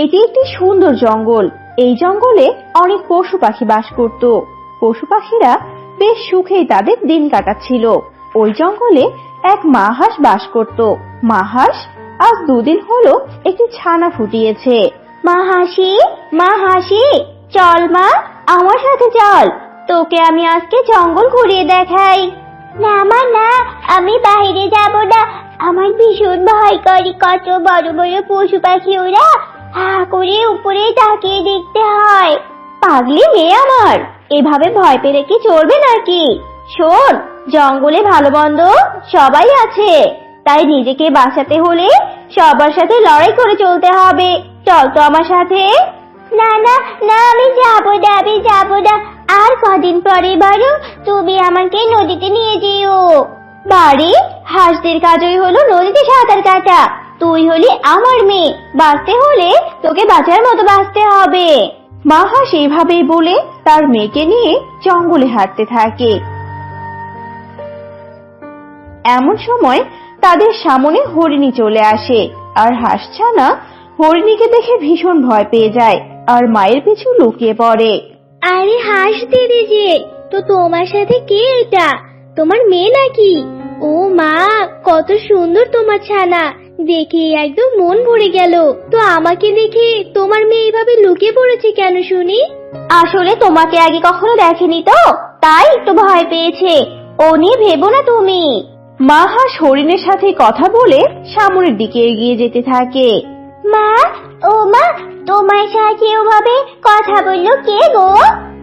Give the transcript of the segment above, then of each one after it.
এটি একটি সুন্দর জঙ্গল। এই জঙ্গলে অনেক পশু পাখি বাস করত। পশু পাখিরা বেশ সুখেই তাদের দিন কাটাচ্ছিল। ওই জঙ্গলে এক মা হাঁস বাস করত। মা হাঁস আজ দুদিন হলো একটি ছানা ফুটিয়েছে। মা হাসি মা হাসি চল মা, আমার সাথে চল। তোকে আমি আজকে জঙ্গল ঘুরিয়ে দেখাই। না মা, না, আমি বাইরে যাব না। আমার ভীষণ ভয় করে কত বড় বড় পশু পাখি ওরা। হা করে উপরে তাকিয়ে দেখতে হয়। পাগলি মেয়ে আমার। এভাবে ভয় পেলে কি চলবে নাকি? শোন জঙ্গলে ভালো মন্দ সবাই আছে। তাই নিজেকে বাঁচাতে হলে সবার সাথে লড়াই করে চলতে হবে। চল তো আমার সাথে। না না না আমি যাব না আমি যাব না। আর কদিন পরে বারো তুমি আমাকে নদীতে নিয়ে যেও। বাড়ি? হাঁসদের কাজই হলো নদীতে সাঁতার কাটা। তুই হলি আমার মেয়ে। বাঁচতে হলে তোকে বাঁচার মতো বাঁচতে হবে। মা হাঁস এইভাবেই বলে তার মেয়েকে নিয়ে জঙ্গলে হাঁটতে থাকে। এমন সময় তাদের সামনে হরিণী চলে আসে আর হাসছানা হরিণীকে দেখে ভীষণ ভয় পেয়ে যায় আর মায়ের পিছু লুকিয়ে পড়ে। আরে হাঁস দিদি যে, তো তোমার সাথে কে এটা? তোমার মেয়ে নাকি? ও মা, কত সুন্দর তোমার ছানা। দেখে একদম মন ভরে গেল। তো আমাকে দেখে তোমার মেয়ে এইভাবে লুকিয়ে পড়েছে কেন শুনি? আসলে তোমাকে আগে কখনো দেখেনি তো তাই একটু ভয় পেয়েছে। ও নিয়ে ভেবো না তুমি। মা হাঁস হরিণের সাথে কথা বলে সামনের দিকে এগিয়ে যেতে থাকে। মা ও মা তোমার সাথে ওভাবে কথা বলল কে গো?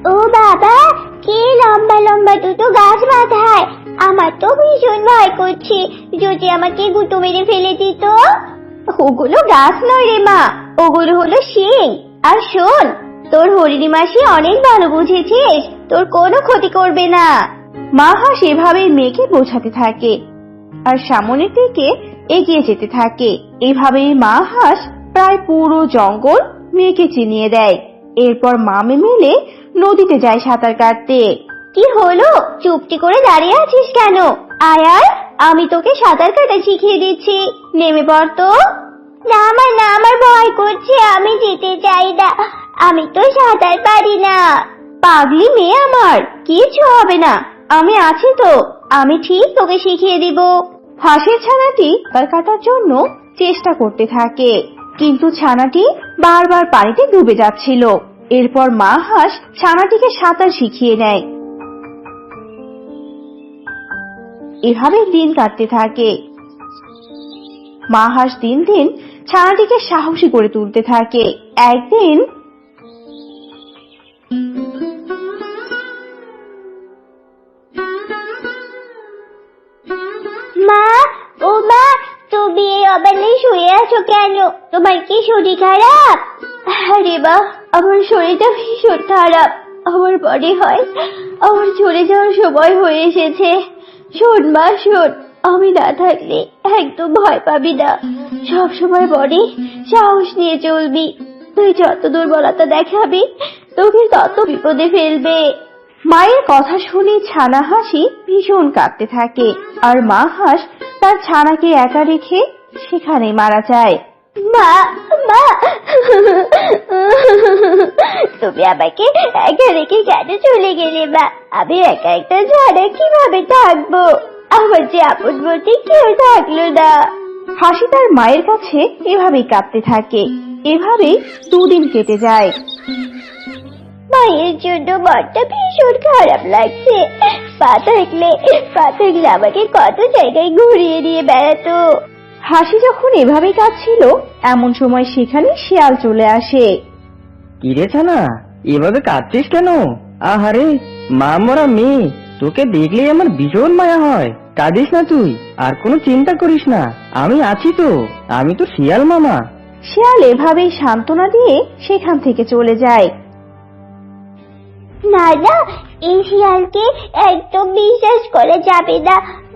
ও বাবা কে লম্বা লম্বা দুটো গাছ মাথায় আমার তো ভীষণ ভয় করছে। যদি আমাকে গুঁতো মেরে ফেলে দিত? ওগুলো গাছ নয় রে মা, ওগুলো হলো শিং। আর শোন, তোর হরিণী মাসি অনেক ভালো বুঝেছিস, তোর কোনো ক্ষতি করবে না। মা হাঁস এভাবেই মেয়েকে বোঝাতে থাকে, আর সামনের দিকে এগিয়ে যেতে থাকে। এভাবেই মা হাঁস প্রায় পুরো জঙ্গল মেয়েকে চিনিয়ে দেয়। এরপর মামে মিলে নদীতে যায় সাঁতার কাটতে। কি হলো? চুপটি করে দাঁড়িয়ে আছিস কেন? আয় আমি তোকে সাঁতার কাটা শিখিয়ে দিচ্ছি। নেমে পড় তো। না, আমার না, আমার ভয় করছে, আমি যেতে চাই না। আমি তো সাঁতার পারি না। পাগলি মেয়ে আমার কিছু হবে না। আমি আছি তো, আমি ঠিক তোকে শিখিয়ে দিব। হাঁসের ছানাটি সাঁতার কাটার জন্য চেষ্টা করতে থাকে, কিন্তু ছানাটি বারবার পানিতে ডুবে যাচ্ছিল। এরপর মা হাঁস ছানাটিকে সাঁতার শিখিয়ে নেয়। এভাবে দিন কাটতে থাকে। মা হাঁস দিন দিন ছানাটিকে সাহসী করে তুলতে থাকে। একদিন মা ও মা তুমি এই শুয়ে আছো কেন? তোমার কি শরীর খারাপ? আরে বা আমার শরীরটা ভীষণ খারাপ। আমার বডি হয় আমার চলে যাওয়ার সময় হয়ে এসেছে। শোন মা, শোন। আমি না থাকলে একদম ভয় পাবি না। সব সময় বডি, সাহস নিয়ে চলবি। তুই যত দুর্বলতা দেখাবি, তোকে তত বিপদে ফেলবে। মায়ের কথা শুনে ছানা হাসি ভীষণ কাঁদতে থাকে। আর মা হাঁস তার ছানাকে একা রেখে সেখানে মারা যায়। মা মা। তুমি আমাকে একা রেখে কেন চলে গেলে মা? আমি একা একটা ছাড়া কীভাবে থাকব? আমার যে আপন বলতে কেউ থাকল না। হাসি তার মায়ের কাছে এভাবেই কাঁদতে থাকে। এভাবেই দুদিন কেটে যায়। মায়ের জন্য মনটা ভীষণ খারাপ লাগছে। পা থাকলে পা থাকলে আমাকে কত জায়গায় ঘুরিয়ে নিয়ে বেড়াতো। হাসি যখন এভাবেই কাঁদছিল এমন সময় সেখানে শিয়াল চলে আসে। কিরে ছানা এভাবে কাঁদছিস কেন? আহারে মা মরা মেয়ে তোকে দেখলেই আমার ভীষণ মায়া হয়। কাঁদিস না তুই আর কোনো চিন্তা করিস না আমি আছি তো আমি তো শিয়াল মামা। শিয়াল এভাবেই সান্ত্বনা দিয়ে সেখান থেকে চলে যায়। না না এই শিয়ালকে একদম বিশ্বাস করা যাবে না।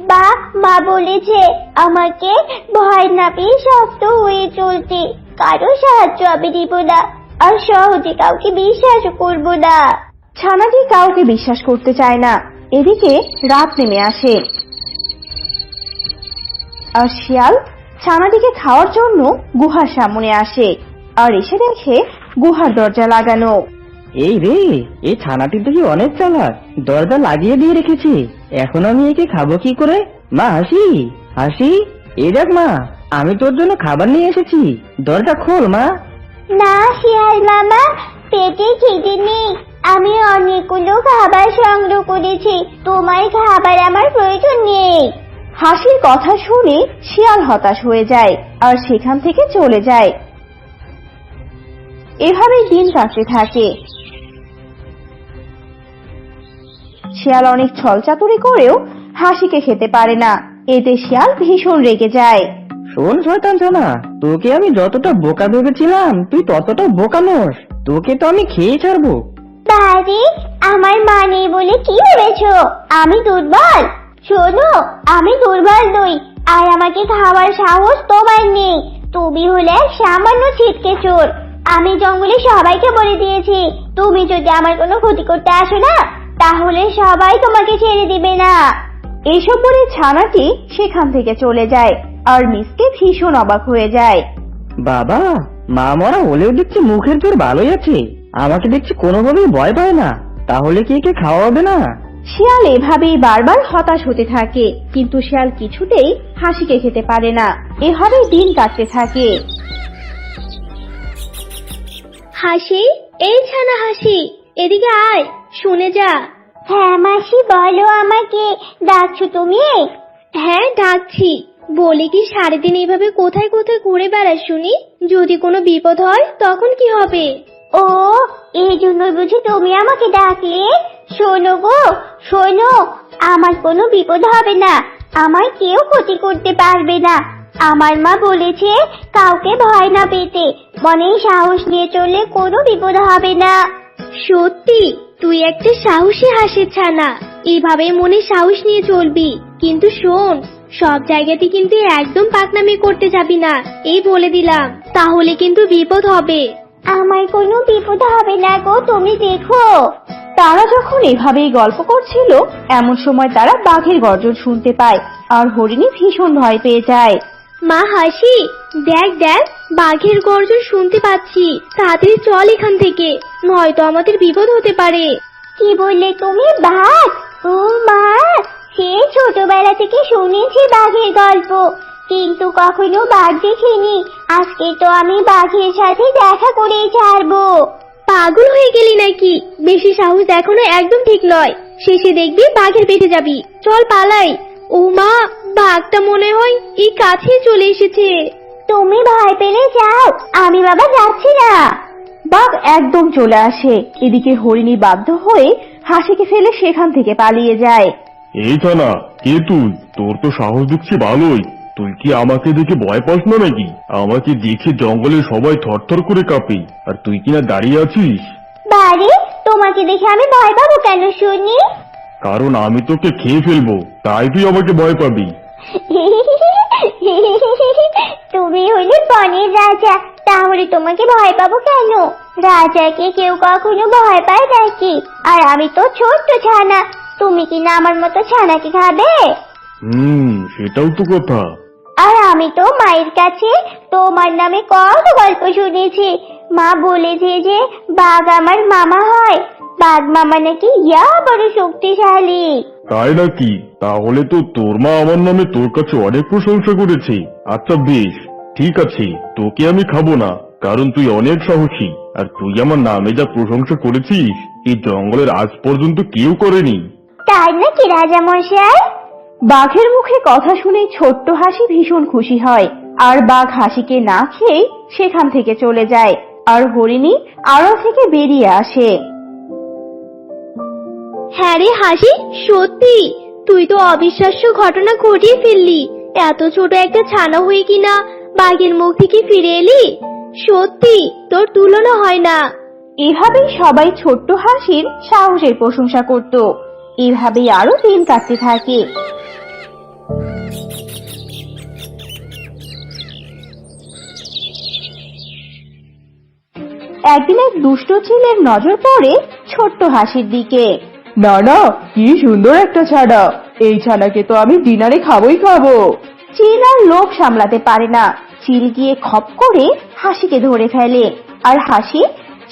বা মা বলেছে, আমাকে ভয় না পেয়ে শক্ত হয়ে চলতে। কারও সাহায্য আমি দিব না, আর সহজে কাউকে বিশ্বাসও করব না। ছানাটি কাউকে বিশ্বাস করতে চায় না। এদিকে রাত নেমে আসে। আর শিয়াল ছানাটিকে খাওয়ার জন্য গুহার সামনে আসে, আর এসে দেখে গুহার দরজা লাগানো। এই রে এই ছানাটি দেখি অনেক চালাক। দরজা লাগিয়ে দিয়ে রেখেছি। এখন আমি একে খাব কি করে? মা হাসি? হাসি? এই দেখ মা আমি তোর জন্য খাবার নিয়ে এসেছি। দরজা খোল মা। না শিয়াল মামা পেটে খিদে নেই। আমি অনেকগুলো খাবার সংগ্রহ করেছি। তোমার খাবার আমার প্রয়োজন নেই। হাসির কথা শুনে শিয়াল হতাশ হয়ে যায় আর সেখান থেকে চলে যায়। এভাবেই দিন কাটতে থাকে। শিয়াল অনেক ছলচাতুরি করেও হাসিকে খেতে পারে না। এতে শিয়াল ভীষণ রেগে যায়। শোন শয়তান ছানা তোকে আমি যতটা বোকা ভেবেছিলাম তুই ততটা বোকা নোস। তোকে তো আমি খেয়ে ছাড়বো। বাড়ি আমার মা নেই বলে কি ভেবেছো? আমি দুর্বল। শোনো আমি দুর্বল নই আর আমাকে খাওয়ার সাহস তোমার নেই। তুমি হলে সামান্য ছিটকে চোর। আমি জঙ্গলে সবাইকে বলে দিয়েছি তুমি যদি আমার কোনো ক্ষতি করতে আসো না তাহলে সবাই তোমাকে ছেড়ে দিবে না। এইসব বলে ছানাটি সেখান থেকে চলে যায় আর মিসকে ভীষণ অবাক হয়ে যায়। বাবা মা মরা হলেও দেখছি মুখের জোর ভালোই আছে। আমাকে দেখছি কোনোভাবেই ভয় পায় না। তাহলে কি একে খাওয়া হবে না? শিয়াল এভাবেই বারবার হতাশ হতে থাকে কিন্তু শিয়াল কিছুতেই হাসিকে খেতে পারে না। এভাবেই দিন কাটতে থাকে। হাসি? এই ছানা হাসি এদিকে আয় শুনে যা। হ্যাঁ মাসি বলো আমাকে। ডাকছো তুমি? হ্যাঁ ডাকছি। বলি কি সারাদিন এইভাবে কোথায় কোথায় ঘুরে বেড়াস শুনি? যদি কোনো বিপদ হয় তখন কি হবে? ও এই জন্য বুঝি তুমি আমাকে ডাকলে। শোনো গো শোনো আমার কোনো বিপদ হবে না। আমার কেউ ক্ষতি করতে পারবে না। আমার মা বলেছে কাউকে ভয় না পেতে। মনে সাহস নিয়ে চললে কোনো বিপদ হবে না। সত্যি? তুই একটা সাহসী হাসির ছানা। এভাবে মনে সাহস নিয়ে চলবি। কিন্তু শোন, সব জায়গাতে কিন্তু একদম পাকনামি করতে যাবি না, এই বলে দিলাম। তাহলে কিন্তু বিপদ হবে। আমার কোনো বিপদ হবে না গো, তুমি দেখো। তারা যখন এভাবেই গল্প করছিল, এমন সময় তারা বাঘের গর্জন শুনতে পায়, আর হরিণী ভীষণ ভয় পেয়ে যায়। মা হাসি দেখ দেখ বাঘের গর্জন শুনতে পাচ্ছি। তাড়াতাড়ি চল এখান থেকে নয়তো আমাদের বিপদ হতে পারে। কি বললে তুমি বাঘ? ও মা সে ছোটবেলা থেকে শুনেছি বাঘের গল্প। কিন্তু কখনো বাঘ দেখিনি। আজকে তো আমি বাঘের সাথে দেখা করেই ছাড়বো। পাগল হয়ে গেলি নাকি? বেশি সাহস দেখানো একদম ঠিক নয়। শেষে দেখবি বাঘের পেটে যাবি। চল পালাই। ও মা বাঘটা মনে হয় এই কাছে চলে এসেছে। তুমি ভয় পেলে যাও আমি বাবা যাচ্ছি না। বাঘ একদম চলে আসে। এদিকে হরিণী বাধ্য হয়ে হাসিকে ফেলে সেখান থেকে পালিয়ে যায়। এই ছানা কে তুই? তোর তো সাহস দেখছি ভালোই। তুই কি আমাকে দেখে ভয় পাস না নাকি? আমাকে দেখে জঙ্গলে সবাই থরথর করে কাঁপে। আর তুই কিনা দাঁড়িয়ে আছিস? বাড়ি তোমাকে দেখে আমি ভয় পাবো কেন শুনি? কারণ আমি তোকে খেয়ে ফেলব। তাই তুই আমাকে ভয় পাবি। তুমি হলে বনের রাজা তাহলে তোমাকে ভয় পাবো কেন? রাজাকে কেউ কখনো ভয় পায় নাকি আর আমি তো ছোট্ট ছানা তুমি কি না আমার মতো ছানাকে খাবে? হুম সেটাও তো কথা। আর আমি তো মায়ের কাছে তোমার নামে কত গল্প শুনেছি। মা বলেছে যে বাঘ আমার মামা হয় বাঘ মামা নাকি ইয়া বড় শক্তিশালী। তাই নাকি? তাহলে তো তোর মা আমার নামে তোর কাছে অনেক প্রশংসা করেছে। আচ্ছা বেশ ঠিক আছে তোকে আমি খাব না কারণ তুই অনেক সাহসী। আর তুই আমার নামে যা প্রশংসা করেছিস এই জঙ্গলের আজ পর্যন্ত কেউ করেনি। তাই নাকি রাজা মশাই বাঘের মুখে কথা শুনে ছোট্ট হাসি ভীষণ খুশি হয়। আর বাঘ হাসিকে না খেয়ে সেখান থেকে চলে যায়। আর হরিণী আড়াল থেকে বেরিয়ে আসে। হ্যাঁ রে হাসি, সত্যি। তুই তো অবিশ্বাস্য ঘটনা ঘটিয়ে ফেললি। এত ছোট একটা ছানা হয়ে কিনা বাঘের মুখ থেকে ফিরে এলি? সত্যি, তোর তুলনা হয় না। এভাবেই সবাই ছোট্ট হাসির সাহসের প্রশংসা করত। এভাবেই আরও দিন কাটতে থাকে। একদিন এক দুষ্ট চিলের নজর পড়ে ছোট্ট হাসির দিকে। না না কি সুন্দর একটা ছানা। এই ছানাকে তো আমি ডিনারে খাবই খাব। চিল আর লোভ সামলাতে পারে না। চিল গিয়ে খপ করে হাসিকে ধরে ফেলে। আর হাসি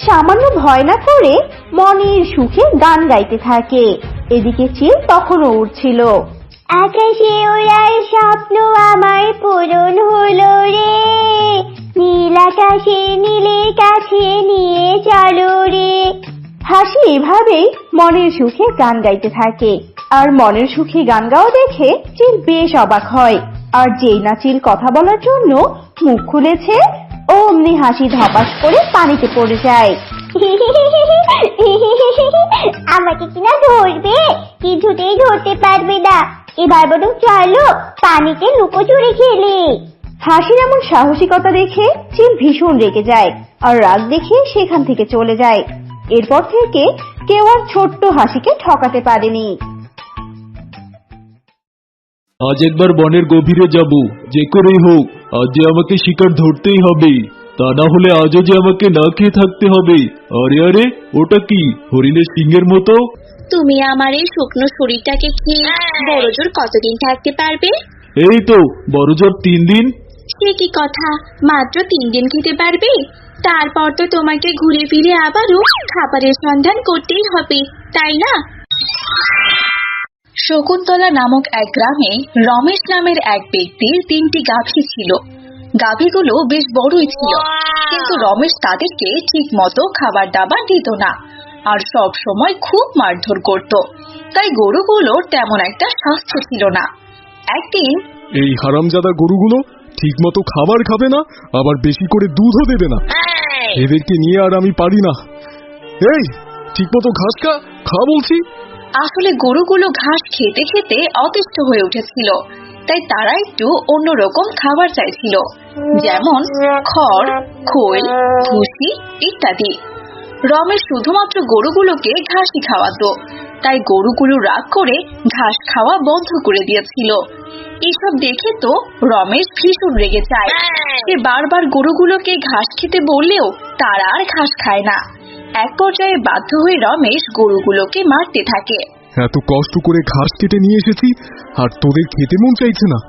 সামান্য ভয় না করে মনের সুখে গান গাইতে থাকে। এদিকে চিল তখনও উঠছিল আকাশে ওড়ার স্বপ্ন আমার পূরণ হলো রে। নীল আকাশে নীলের কাছে নিয়ে চলো রে। এভাবেই মনের সুখে গান গাইতে থাকে। আর মনের সুখে গান গাওয়া দেখে চিল বেশ অবাক হয়। আর যেই না চিল কথা বলার জন্য মুখ খুলেছে অমনি হাসি ধপাস করে পানিতে পড়ে যায়। আমাকে কিনা ধরবে? কিছুতেই ধরতে পারবে না। এবার বরং চলো পানিতে লুকোচুরি খেলি। হাসির এমন সাহসিকতা দেখে চিল ভীষণ রেগে যায় আর রাগ দেখে সেখান থেকে চলে যায়। এরপর থেকে কেউ আর ছোট্ট হাসিকে ঠকাতে পারেনি। আজ একবার বনের গভীরে যাব যে করেই হোক আজ যে আমাকে শিকার ধরতেই হবে তা না হলে আজও যে আমাকে না খেয়ে থাকতে হবে। আরে আরে ওটা কি হরিণের সিংহের মতো? তুমি আমার এই শুকনো শরীরটাকে খেয়ে বড় জোর কতদিন থাকতে পারবে? এই তো বড় জোর তিন দিন। সে কি কথা মাত্র তিন দিন খেতে পারবে? তারপর তো তোমাকে ঘুরে ফিরে আবারও খাবারের সন্ধান করতেই হবে তাই না? শকুন্তলা নামক এক গ্রামে রমেশ নামের এক ব্যক্তির তিনটি গাভী ছিল। গাভীগুলো বেশ বড়ই ছিল কিন্তু রমেশ তাদেরকে ঠিক মতো খাবার দাবার দিত না আর সব সময় খুব মারধর করত। তাই গরুগুলোর তেমন একটা স্বাস্থ্য ছিল না। একদিন এই হারামজাদা গরুগুলো ঠিক মতো খাবার খাবে না আবার বেশি করে দুধও দেবে না। এদেরকে নিয়ে আর আমি পারি না। এই ঠিক মতো ঘাস খা খা বলছি। আসলে গরুগুলো ঘাস খেতে খেতে অতিষ্ঠ হয়ে উঠেছিল। তাই তারা একটু অন্যরকম খাবার চাইছিল। যেমন খড় খোল ভুসি ইত্যাদি। রমেশ শুধুমাত্র গরুগুলোকে ঘাসই খাওয়াতো। তাই গরুগুলো রাগ করে ঘাস খাওয়া বন্ধ করে দিয়েছিল। এসব দেখে তো রমেশ ভীষণ রেগে যায়। সে বারবার গরুগুলোকে ঘাস খেতে বললেও তারা আর ঘাস খায় না। এক পর্যায়ে বাধ্য হয়ে রমেশ গরুগুলোকে মারতে থাকে। এত কষ্ট করে ঘাস কেটে নিয়ে এসেছি, আর তোদের খেতে মন চাইছে না।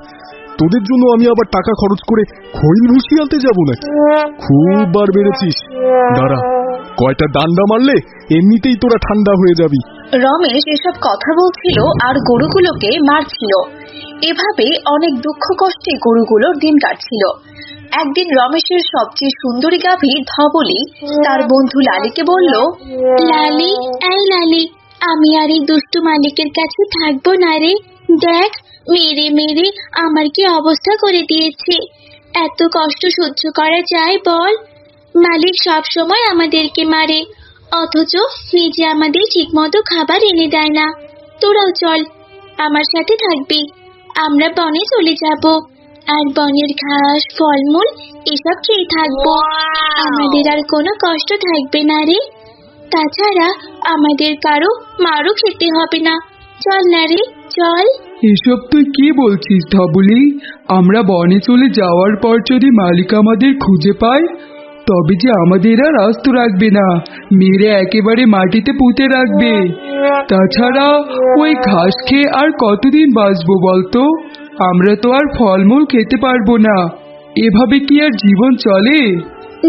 তোদের জন্য আমি আবার টাকা খরচ করে খৈল ভুসি আনতে যাব নাকি? খুব বার বেড়েছিস। দাঁড়া কয়টা ডান্ডা মারলে এমনিতেই তোরা ঠান্ডা হয়ে যাবি। রমেশ এসব কথা বলছিল আর গরুগুলোকে মারছিল। এভাবে অনেক দুঃখ কষ্টে গরুগুলোর দিন কাটছিল। একদিন রমেশের সবচেয়ে সুন্দরী গাভী ধবলি তার বন্ধু লালিকে বলল লালি এই লালি আমি আর এই দুষ্টু মালিকের কাছে থাকব না রে। দেখ মেরে মেরে আমার কি অবস্থা করে দিয়েছে। এত কষ্ট সহ্য করা যায় বল। মালিক সব সময় আমাদেরকে মারে অথচ নিজে আমাদের ঠিকমতো খাবার এনে দেয় না। তোরাও চল আমার সাথে থাকবি আমরা বনে চলে যাব। আর বনের ঘাস ফলমূল এসব খেয়ে থাকব। আমাদের আর কোনো কষ্ট থাকবে না রে। তাছাড়া আমাদের কারও মারও খেতে হবে না। চল না রে চল। এসব তুই কি বলছিস ধবলি? আমরা বনে চলে যাওয়ার পর যদি মালিক আমাদের খুঁজে পায় তবে যে আমাদের আর আস্ত রাখবে না। মেরে একেবারে মাটিতে পুঁতে রাখবে। তাছাড়া ওই ঘাস খেয়ে আর কতদিন বাঁচবো বলতো? আমরা তো আর ফলমূল খেতে পারব না। এভাবে কি আর জীবন চলে?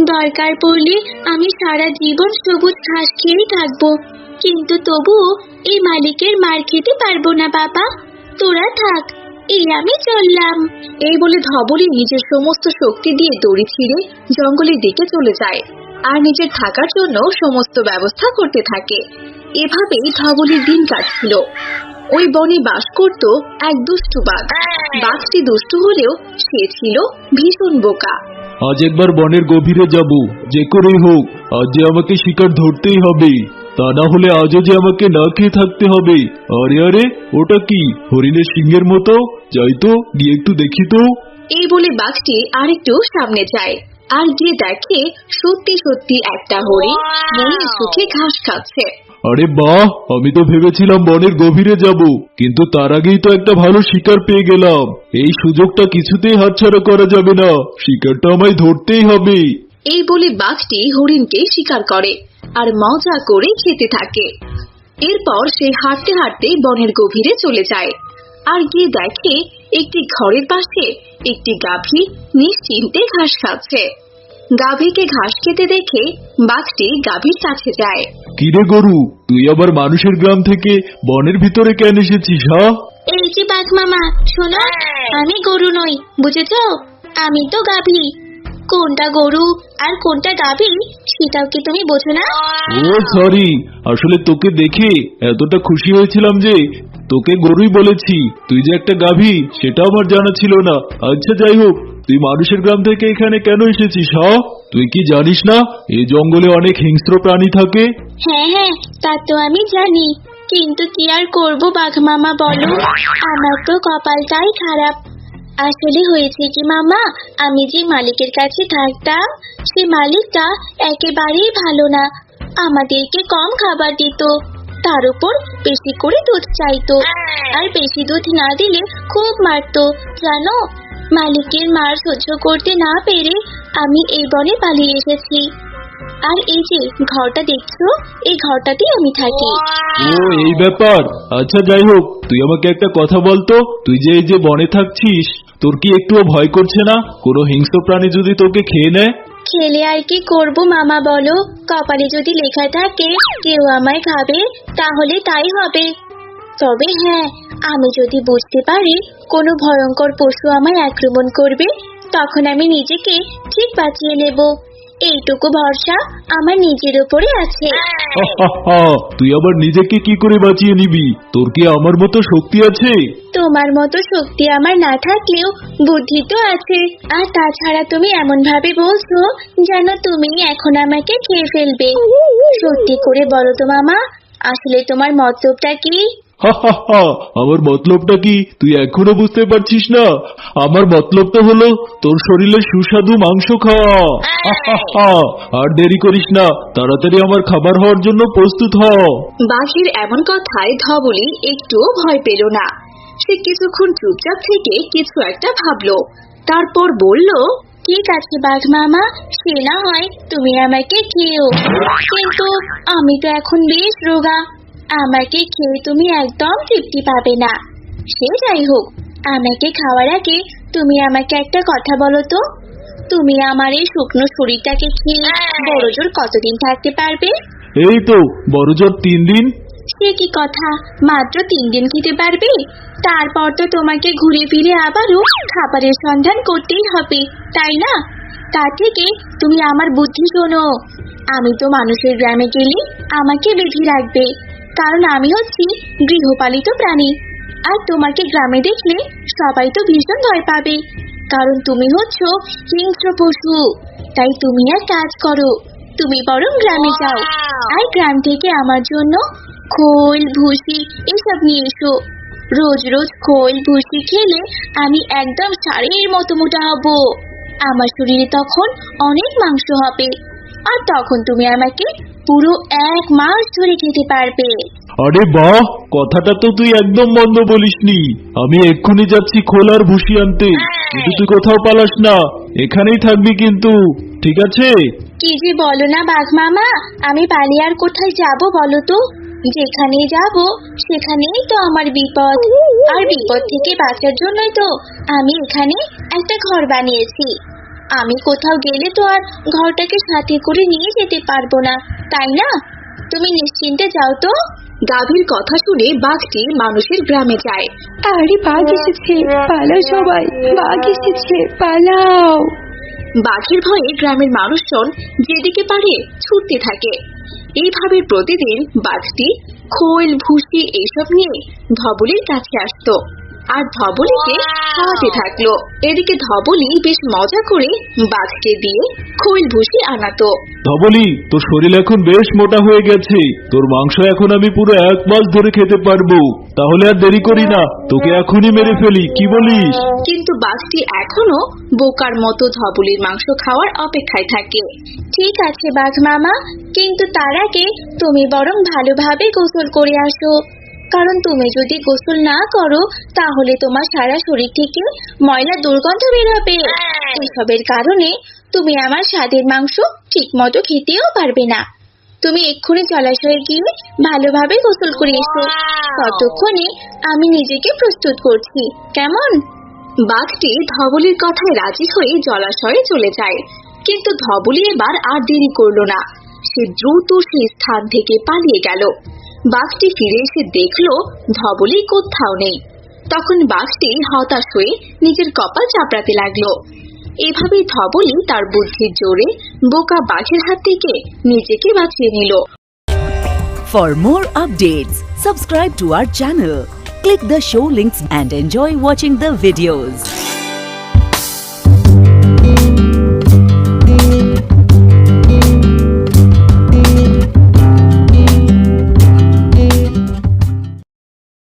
দরকার পড়লে আমি সারা জীবন সবুজ ঘাস খেয়েই থাকব। কিন্তু তবুও এই মালিকের মার খেতে পারব না, বাবা। তোরা থাক। এই আমি চললাম। এই বলে ধবলি নিজের সমস্ত শক্তি দিয়ে দড়ি ছিঁড়ে জঙ্গলের দিকে চলে যায়। আর নিজের থাকার জন্য সমস্ত ব্যবস্থা করতে থাকে। এভাবেই ধবলির দিন কাটছিল। ওই বনে বাস করত এক দুষ্টু বাঘ। বাঘটি দুষ্টু হলেও সে ছিল ভীষণ বোকা। আজ একবার বনের গভীরে যাব। যে করেই হোক, আজ আমাকে শিকার ধরতেই হবে। তা না হলে আজও যে আমাকে না খেয়ে থাকতে হবে। আরে আরে ওটা কি? হরিণের সিংহের মতো? যাই তো গিয়ে একটু দেখি তো। এই বলে বাঘটি আরেকটু সামনে যায়। আর গিয়ে দেখে সত্যি সত্যি একটা হরিণ মনের সুখে ঘাস খাচ্ছে। আরে বাহ আমি তো ভেবেছিলাম বনের গভীরে যাব কিন্তু তার আগেই তো একটা ভালো শিকার পেয়ে গেলাম। এই সুযোগটা কিছুতেই হাতছাড়া করা যাবে না শিকারটা আমায় ধরতেই হবে। এই বলে বাঘটি হরিণকে শিকার করে। আর মজা করে খেতে থাকে। এরপর সে হাঁটতে হাঁটতে বনের গভীরে চলে যায়। আর গিয়ে দেখে একটি ঘরের পাশে একটি গাভী নিশ্চিন্তে ঘাস খাচ্ছে। গাভীকে ঘাস খেতে দেখে বাঘটি গাভীর কাছে যায়। কিরে গরু তুই আবার মানুষের গ্রাম থেকে বনের ভিতরে কেন এসেছিস হ্যাঁ এই যে বাঘ মামা শোনো আমি গরু নই বুঝেছ? আমি তো গাভী। কোনটা গরু আর কোনটা গাভী সেটাও কি তুমি বোঝো না? ও সরি আসলে তোকে দেখে এতটা খুশি হয়েছিলাম যে তোকে গরুই বলেছি। তুই যে একটা গাভী সেটা আমার জানা ছিল না। আচ্ছা যাই হোক তুই মানুষের গ্রাম থেকে এখানে কেন এসেছিস হ্যাঁ তুই কি জানিস না এই জঙ্গলে অনেক হিংস্র প্রাণী থাকে? হ্যাঁ হ্যাঁ তা তো আমি জানি। কিন্তু কি আর করব বাঘ মামা বলো? আমার তো কপালটাই খারাপ। আসলে হয়েছে কি মামা? আমি যে মালিকের কাছে থাকতাম সে মালিকটা একেবারেই ভালো না। আমাদেরকে কম খাবার দিত তার উপর বেশি করে দুধ চাইতো। আর বেশি দুধ না দিলে খুব মারতো জানো? মালিকের মার সহ্য করতে না পেরে আমি এই বনে পালিয়ে এসেছি। আর এই যে ঘরটা দেখছ এই ঘরটাতেই আমি থাকি। ও এই ব্যাপার। আচ্ছা যাই হোক তুই আমাকে একটা কথা বলতো? তুই যে এই যে বনে থাকছিস তোর কি একটুও ভয় করছে না? কোনো হিংস্র প্রাণী যদি তোকে খেয়ে নেয়? খেলে আর কি করব মামা বলো? কপালে যদি লেখা থাকে কেউ আমায় খাবে তাহলে তাই হবে। তবে হ্যাঁ আমি যদি বুঝতে পারি কোনো ভয়ঙ্কর পশু আমায় আক্রমণ করবে তখন আমি নিজেকে ঠিক বাঁচিয়ে নেব। এইটুকু ভরসা আমার নিজের উপরে আছে। তুই আবার নিজেকে কি করে বাঁচিয়ে নিবি? তোর কি আমার মতো শক্তি আছে? তোমার মতো শক্তি আমার না থাকলেও বুদ্ধি তো আছে। আর তাছাড়া তুমি এমন ভাবে বলছো যেন তুমি এখন আমাকে খেয়ে ফেলবে। সত্যি করে বলো তো মামা আসলে তোমার মতলবটা কি? আমার মতলবটা কি? তুই এখনও বুঝতে পারছিস না? আমার মতলবটা হলো তোর শরীরে সুস্বাদু মাংস খাওয়া। আর দেরি করিস না তাড়াতাড়ি আমার খাবার হওয়ার জন্য প্রস্তুত হ। বাঘের এমন কথায় ধবলি একটুও ভয় পেল না। সে কিছুক্ষণ চুপচাপ থেকে কিছু একটা ভাবলো। তারপর বলল ঠিক আছে বাঘ মামা? সে না হয় তুমি আমাকে খেয়েও। কিন্তু আমি তো এখন বেশ রোগা। আমাকে খেয়ে তুমি একদম তৃপ্তি পাবে না। সে যাই হোক আমাকে খাওয়ার আগে তুমি আমাকে একটা কথা বলো তো। তুমি আমার এই শুকনো শরীরটাকে খেয়ে বড় জোর কতদিন থাকতে পারবে? এই তো বড়জোর তিন দিন। সে কি কথা? মাত্র তিন দিন খেতে পারবে? তারপর তো তোমাকে ঘুরে ফিরে আবারও খাবারের সন্ধান করতেই হবে তাই না? তার থেকে তুমি আমার বুদ্ধি শোনো। আমি তো মানুষের গ্রামে গেলে আমাকে বেঁধে রাখবে কারণ আমি হচ্ছি গৃহপালিত প্রাণী। আর তোমাকে গ্রামে দেখলে সবাই তো ভীষণ ভয় পাবে কারণ তুমি হচ্ছ হিংস্র পশু তাই তুমি আর কাজ করো। তুমি বরং গ্রামে যাও। আর গ্রাম থেকে আমার জন্য খোল ভুসি এসব নিয়ে এসো। রোজ রোজ খোল ভুসি খেলে আমি একদম ষাঁড়ের মতো মোটা হব। আমার শরীরে তখন অনেক মাংস হবে। আর তখন তুমি আমাকে পুরো এক মাস ধরে খেতে পারবে। আরে বাহ কথাটা তো তুই একদম মন্দ বলিসনি। আমি এক্ষুনি যাচ্ছি খোলার ভুসি আনতে। কিন্তু তুই কোথাও পালাস না। এখানেই থাকবি কিন্তু ঠিক আছে? কি যে বলো না বাঘ মামা আমি পালিয়ে আর কোথায় যাব বলো তো? যেখানে যাব, সেখানেই তো আমার বিপদ। আর বিপদ থেকে বাঁচার জন্যই তো আমি এখানে একটা ঘর বানিয়েছি। আমি কোথাও গেলে তো আর ঘরটাকে সাথে করে নিয়ে যেতে পারব না, তাই না? তুমি নিশ্চিন্তে যাও তো। গাভীর কথা শুনে বাঘটি মানুষের গ্রামে যায়। আরে বাঘ এসেছে, পালাও সবাই। বাঘ এসেছে, পালাও। বাঘের ভয়ে গ্রামের মানুষজন যেদিকে পারে ছুটতে থাকে। এইভাবে প্রতিদিন বাঘটি খোল, ভুসি এইসব নিয়ে ধবলের কাছে আসতো। আর ধবলিকে খাওয়াতে থাকল। এদিকে ধবলি বেশ মজা করে বাঘকে দিয়ে খোল ভুসি আনাতো। ধবলি তোর শরীর এখন বেশ মোটা হয়ে গেছে। তোর মাংস এখন আমি পুরো এক মাস ধরে খেতে পারব। তাহলে আর দেরি করি না তোকে এখনই মেরে ফেলি কি বলিস? কিন্তু বাঘটি এখনও বোকার মতো ধবলির মাংস খাওয়ার অপেক্ষায় থাকে। ঠিক আছে বাঘ মামা কিন্তু তার আগে তুমি বরং ভালোভাবে গোসল করে আসো। কারণ তুমি যদি গোসল না করো তাহলে তোমার সারা শরীর থেকে ময়লা দুর্গন্ধ বেরোবে এসবের কারণে তুমি আমার স্বাদের মাংস ঠিক মতো খেতেও পারবে না। তুমি এক্ষুনি জলাশয়ে গিয়ে ভালোভাবে গোসল করে এসো। ততক্ষণে আমি নিজেকে প্রস্তুত করছি। কেমন? বাঘটি ধবলির কথায় রাজি হয়ে জলাশয়ে চলে যায়। কিন্তু ধবলি এবার আর দেরি করল না। সে দ্রুত সেই স্থান থেকে পালিয়ে গেল। বাঘটি ফিরে এসে দেখল ধবলি কোথাও নেই তখন বাঘটি হতাশ হয়ে নিজের কপাল চাপড়াতে লাগল এভাবেই ধবলি তার বুদ্ধির জোরে বোকা বাঘের হাত থেকে নিজেকে বাঁচিয়ে নিল For more updates, subscribe to our channel, click the show links and enjoy watching the videos.